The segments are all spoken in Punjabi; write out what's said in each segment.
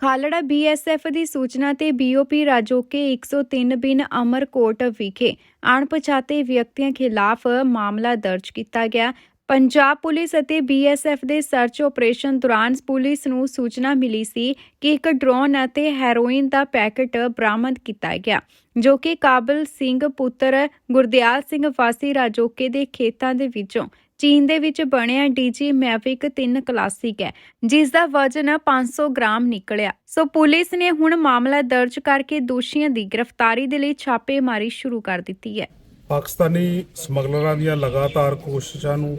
ਖਾਲੜਾ ਬੀਐਸਐਫ ਦੀ ਸੂਚਨਾ ਤੇ ਬੀਓਪੀ ਰਾਜੋਕੇ 103 ਬਿਨ ਅਮਰਕੋਟ ਵਿਖੇ ਅਣਪਛਾਤੇ ਵਿਅਕਤੀਆਂ ਖਿਲਾਫ ਮਾਮਲਾ ਦਰਜ ਕੀਤਾ ਗਿਆ। ਪੰਜਾਬ ਪੁਲਿਸ ਅਤੇ ਬੀਐਸਐਫ ਦੇ ਸਰਚ ਆਪਰੇਸ਼ਨ ਦੌਰਾਨ ਪੁਲਿਸ ਨੂੰ ਸੂਚਨਾ ਮਿਲੀ ਸੀ ਕਿ ਇੱਕ ਡਰੋਨ ਅਤੇ ਹੈਰੋਇਨ ਦਾ ਪੈਕੇਟ ਬਰਾਮਦ ਕੀਤਾ ਗਿਆ, ਜੋ ਕਿ ਕਾਬਲ ਸਿੰਘ ਪੁੱਤਰ ਗੁਰਦਿਆਲ ਸਿੰਘ ਵਾਸੀ ਰਾਜੋਕੇ ਦੇ ਖੇਤਾਂ ਦੇ ਵਿੱਚੋਂ ਚੀਨ ਦੇ ਵਿੱਚ ਬਣਿਆ ਡੀਜੀ ਮੈਵਿਕ 3 ਕਲਾਸਿਕ ਹੈ ਜਿਸ ਦਾ ਵਜ਼ਨ 500 ਗ੍ਰਾਮ ਨਿਕਲਿਆ। ਸੋ ਪੁਲਿਸ ਨੇ ਹੁਣ ਮਾਮਲਾ ਦਰਜ ਕਰਕੇ ਦੋਸ਼ੀਆਂ ਦੀ ਗ੍ਰਿਫਤਾਰੀ ਦੇ ਲਈ ਛਾਪੇਮਾਰੀ ਸ਼ੁਰੂ ਕਰ ਦਿੱਤੀ ਹੈ। ਪਾਕਿਸਤਾਨੀ ਸਮਗਲਰਾਂ ਦੀਆਂ ਲਗਾਤਾਰ ਕੋਸ਼ਿਸ਼ਾਂ ਨੂੰ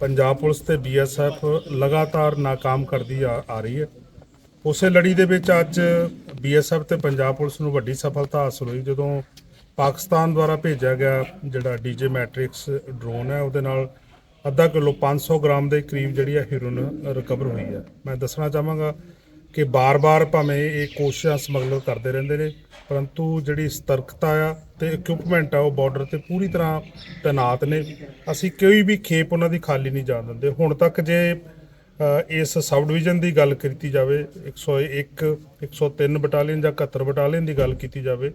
ਪੰਜਾਬ ਪੁਲਿਸ ਤੇ ਬੀਐਸਐਫ ਲਗਾਤਾਰ ਨਾਕਾਮ ਕਰਦੀ ਆ ਆ ਰਹੀ ਹੈ। ਉਸੇ ਲੜੀ ਦੇ ਵਿੱਚ ਅੱਜ ਬੀਐਸਐਫ ਤੇ ਪੰਜਾਬ ਪੁਲਿਸ ਨੂੰ ਵੱਡੀ ਸਫਲਤਾ ਹਾਸਲ ਹੋਈ, ਜਦੋਂ ਪਾਕਿਸਤਾਨ ਦੁਆਰਾ ਭੇਜਿਆ ਗਿਆ ਜਿਹੜਾ ਡੀਜੇ ਮੈਟ੍ਰਿਕਸ ਡਰੋਨ ਹੈ, ਉਹਦੇ ਨਾਲ ਅੱਧਾ ਕਿਲੋ 500 ਗ੍ਰਾਮ ਦੇ ਕਰੀਬ ਜਿਹੜੀ ਹੈ ਹੀਰੋਇਨ ਰਿਕਵਰ ਹੋਈ ਹੈ ਮੈਂ ਦੱਸਣਾ ਚਾਹਾਂਗਾ ਕਿ ਬਾਰ-ਬਾਰ ਭਾਵੇਂ ਇਹ ਕੋਸ਼ਿਸ਼ਾਂ ਸਮਗਲਰ ਕਰਦੇ ਰਹਿੰਦੇ ਨੇ, ਪਰੰਤੂ ਜਿਹੜੀ ਸਤਰਕਤਾ ਆ ਤੇ ਇਕਵਿਪਮੈਂਟ ਆ, ਉਹ ਬਾਰਡਰ ਤੇ ਪੂਰੀ ਤਰ੍ਹਾਂ ਤੈਨਾਤ ਨੇ। ਅਸੀਂ ਕੋਈ ਵੀ ਖੇਪ ਉਹਨਾਂ ਦੀ ਖਾਲੀ ਨਹੀਂ ਜਾਣ ਦਿੰਦੇ। ਹੁਣ ਤੱਕ ਜੇ ਇਸ ਸਬ ਡਿਵੀਜ਼ਨ ਦੀ ਗੱਲ ਕੀਤੀ ਜਾਵੇ 101 103 ਬਟਾਲੀਅਨ ਜਾਂ 71 ਬਟਾਲੀਅਨ ਦੀ ਗੱਲ ਕੀਤੀ ਜਾਵੇ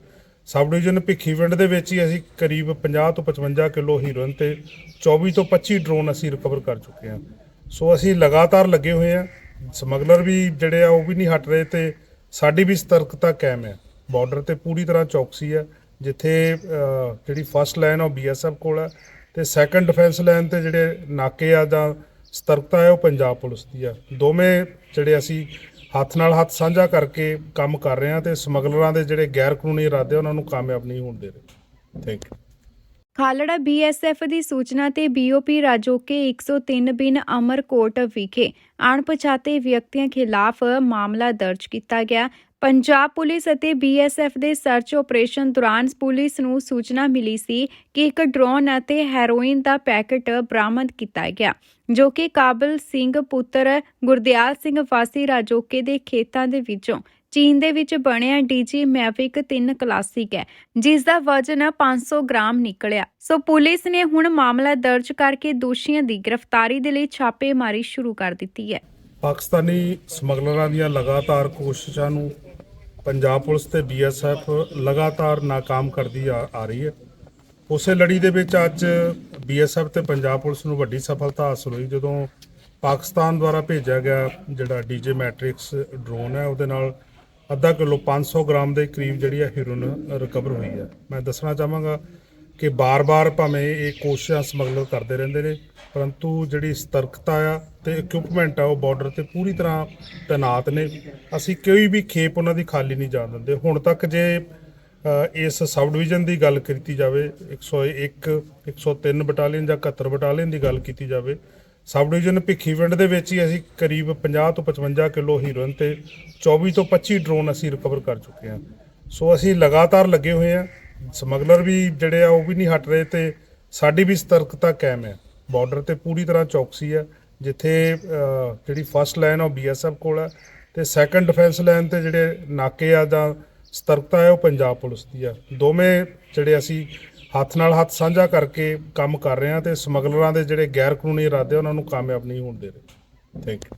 ਸਬ ਡਿਵੀਜ਼ਨ ਭਿੱਖੀਵਿੰਡ ਦੇ ਵਿੱਚ ਹੀ ਅਸੀਂ ਕਰੀਬ 50 ਤੋਂ 55 ਕਿਲੋ ਹੀਰੋਇਨ ਤੇ 24 ਤੋਂ 25 ਡਰੋਨ ਅਸੀਂ ਰਿਕਵਰ ਕਰ ਚੁੱਕੇ ਹਾਂ। ਸੋ ਅਸੀਂ ਲਗਾਤਾਰ ਲੱਗੇ ਹੋਏ ਆ ਸਮਗਲਰ ਵੀ ਜਿਹੜੇ ਆ, ਉਹ ਵੀ ਨਹੀਂ ਹਟ ਰਹੇ ਤੇ ਸਾਡੀ ਵੀ ਸਤਰਕਤਾ ਕਾਇਮ ਹੈ। ਬਾਰਡਰ ਤੇ ਪੂਰੀ ਤਰ੍ਹਾਂ ਚੌਕਸੀ ਹੈ, ਜਿੱਥੇ ਜਿਹੜੀ ਫਸਟ ਲਾਈਨ ਉਹ ਬੀਐਸਐਫ ਕੋਲ ਹੈ ਤੇ ਸੈਕੰਡ ਡਿਫੈਂਸ ਲਾਈਨ ਤੇ ਜਿਹੜੇ ਨਾਕੇ ਆ ਜਾਂ ਸਤਰਕਤਾ ਹੈ, ਉਹ ਪੰਜਾਬ ਪੁਲਿਸ ਦੀ ਆ। ਦੋਵੇਂ ਜਿਹੜੇ ਅਸੀਂ ਹੱਥ ਨਾਲ ਹੱਥ ਸਾਂਝਾ ਕਰਕੇ ਕੰਮ ਕਰ ਰਹੇ ਹਾਂ ਤੇ ਸਮਗਲਰਾਂ ਦੇ ਜਿਹੜੇ ਗੈਰ ਕਾਨੂੰਨੀ ਇਰਾਦੇ ਉਹਨਾਂ ਨੂੰ ਕਾਮਯਾਬ ਨਹੀਂ ਹੋਣ ਦੇ ਰਹੇ। ਥੈਂਕ ਯੂ ਖਾਲੜਾ ਬੀਐਸਐਫ ਦੀ ਸੂਚਨਾ ਤੇ ਬੀਓਪੀ ਰਾਜੋਕੇ 103 ਬਿਨ ਅਮਰਕੋਟ ਵਿਖੇ ਅਣਪਛਾਤੇ ਵਿਅਕਤੀਆਂ ਖਿਲਾਫ ਮਾਮਲਾ ਦਰਜ ਕੀਤਾ ਗਿਆ। ਪੰਜਾਬ ਪੁਲਿਸ ਅਤੇ ਬੀਐਸਐਫ ਦੇ ਸਰਚ ਆਪਰੇਸ਼ਨ ਦੌਰਾਨ ਪੁਲਿਸ ਨੂੰ ਸੂਚਨਾ ਮਿਲੀ ਸੀ ਕਿ ਇੱਕ ਡਰੋਨ ਅਤੇ ਹੈਰੋਇਨ ਦਾ ਪੈਕੇਟ ਬਰਾਮਦ ਕੀਤਾ ਗਿਆ, ਜੋ ਕਿ ਕਾਬਲ ਸਿੰਘ ਪੁੱਤਰ ਗੁਰਦਿਆਲ ਸਿੰਘ ਵਾਸੀ ਰਾਜੋਕੇ ਦੇ ਖੇਤਾਂ ਦੇ ਵਿੱਚੋਂ ਚੀਨ ਦੇ ਵਿੱਚ ਬਣਿਆ ਡੀਜੀ ਮੈਵਿਕ 3 ਕਲਾਸਿਕ ਹੈ, ਜਿਸ ਦਾ ਵਜ਼ਨ 500 ਗ੍ਰਾਮ ਨਿਕਲਿਆ। ਸੋ ਪੁਲਿਸ ਨੇ ਹੁਣ ਮਾਮਲਾ ਦਰਜ ਕਰਕੇ ਦੋਸ਼ੀਆਂ ਦੀ ਗ੍ਰਿਫਤਾਰੀ ਦੇ ਲਈ ਛਾਪੇਮਾਰੀ ਸ਼ੁਰੂ ਕਰ ਦਿੱਤੀ ਹੈ। ਪਾਕਿਸਤਾਨੀ ਸਮਗਲਰਾਂ ਦੀਆਂ ਲਗਾਤਾਰ ਕੋਸ਼ਿਸ਼ਾਂ ਨੂੰ ਪੰਜਾਬ ਪੁਲਿਸ ਤੇ ਬੀਐਸਐਫ ਲਗਾਤਾਰ ਨਾਕਾਮ ਕਰਦੀ ਆ ਆ ਰਹੀ ਹੈ। ਉਸੇ ਲੜੀ ਦੇ ਵਿੱਚ ਅੱਜ ਬੀਐਸਐਫ ਤੇ ਪੰਜਾਬ ਪੁਲਿਸ ਨੂੰ ਵੱਡੀ ਸਫਲਤਾ ਹਾਸਲ ਹੋਈ, ਜਦੋਂ ਪਾਕਿਸਤਾਨ ਦੁਆਰਾ ਭੇਜਿਆ ਗਿਆ ਜਿਹੜਾ ਡੀਜੇ ਮੈਟ੍ਰਿਕਸ ਡਰੋਨ ਹੈ, ਉਹਦੇ ਨਾਲ ਅੱਧਾ ਕਿਲੋ 500 ਗ੍ਰਾਮ ਦੇ ਕਰੀਬ ਜਿਹੜੀ ਹੈ ਹੀਰੋਇਨ ਰਿਕਵਰ ਹੋਈ ਹੈ। ਮੈਂ ਦੱਸਣਾ ਚਾਹਾਂਗਾ ਕਿ ਬਾਰ-ਬਾਰ ਭਾਵੇਂ ਇਹ ਕੋਸ਼ਿਸ਼ਾਂ ਸਮਗਲਰ ਕਰਦੇ ਰਹਿੰਦੇ ਨੇ, ਪਰੰਤੂ ਜਿਹੜੀ ਸਤਰਕਤਾ ਆ ਤੇ ਇਕਵਿਪਮੈਂਟ ਆ, ਉਹ ਬਾਰਡਰ ਤੇ ਪੂਰੀ ਤਰ੍ਹਾਂ ਤੈਨਾਤ ਨੇ। ਅਸੀਂ ਕੋਈ ਵੀ ਖੇਪ ਉਹਨਾਂ ਦੀ ਖਾਲੀ ਨਹੀਂ ਜਾਣ ਦਿੰਦੇ। ਹੁਣ ਤੱਕ ਜੇ ਇਸ ਸਬ ਡਿਵੀਜ਼ਨ ਦੀ ਗੱਲ ਕੀਤੀ ਜਾਵੇ 101 103 ਬਟਾਲੀਅਨ ਜਾਂ 71 ਬਟਾਲੀਅਨ ਦੀ ਗੱਲ ਕੀਤੀ ਜਾਵੇ ਸਬ ਡਿਵੀਜ਼ਨ ਭਿੱਖੀਵਿੰਡ ਦੇ ਵਿੱਚ ਹੀ ਅਸੀਂ ਕਰੀਬ 50 ਤੋਂ 55 ਕਿਲੋ ਹੀਰੋਇਨ ਤੇ 24 ਤੋਂ 25 ਡਰੋਨ ਅਸੀਂ ਰਿਕਵਰ ਕਰ ਚੁੱਕੇ ਹਾਂ। ਸੋ ਅਸੀਂ ਲਗਾਤਾਰ ਲੱਗੇ ਹੋਏ ਹਾਂ। ਸਮਗਲਰ ਵੀ ਜਿਹੜੇ ਆ, ਉਹ ਵੀ ਨਹੀਂ ਹਟ ਰਹੇ ਤੇ ਸਾਡੀ ਵੀ ਸਤਰਕਤਾ ਕਾਇਮ ਹੈ। ਬਾਰਡਰ ਤੇ ਪੂਰੀ ਤਰ੍ਹਾਂ ਚੌਕਸੀ ਹੈ, ਜਿੱਥੇ ਜਿਹੜੀ ਫਸਟ ਲਾਈਨ ਉਹ ਬੀਐਸਐਫ ਕੋਲ ਹੈ ਤੇ ਸੈਕੰਡ ਡਿਫੈਂਸ ਲਾਈਨ ਤੇ ਜਿਹੜੇ ਨਾਕੇ ਆ ਜਾਂ ਸਤਰਕਤਾ ਹੈ, ਉਹ ਪੰਜਾਬ ਪੁਲਿਸ ਦੀ ਆ ਦੋਵੇਂ ਜਿਹੜੇ ਅਸੀਂ ਹੱਥ ਨਾਲ ਹੱਥ ਸਾਂਝਾ ਕਰਕੇ ਕੰਮ ਕਰ ਰਹੇ ਹਾਂ ਤੇ ਸਮਗਲਰਾਂ ਦੇ ਜਿਹੜੇ ਗੈਰ ਕਾਨੂੰਨੀ ਇਰਾਦੇ ਉਹਨਾਂ ਨੂੰ ਕਾਮਯਾਬ ਨਹੀਂ ਹੋਣ ਦੇ ਰਹੇ। Thank you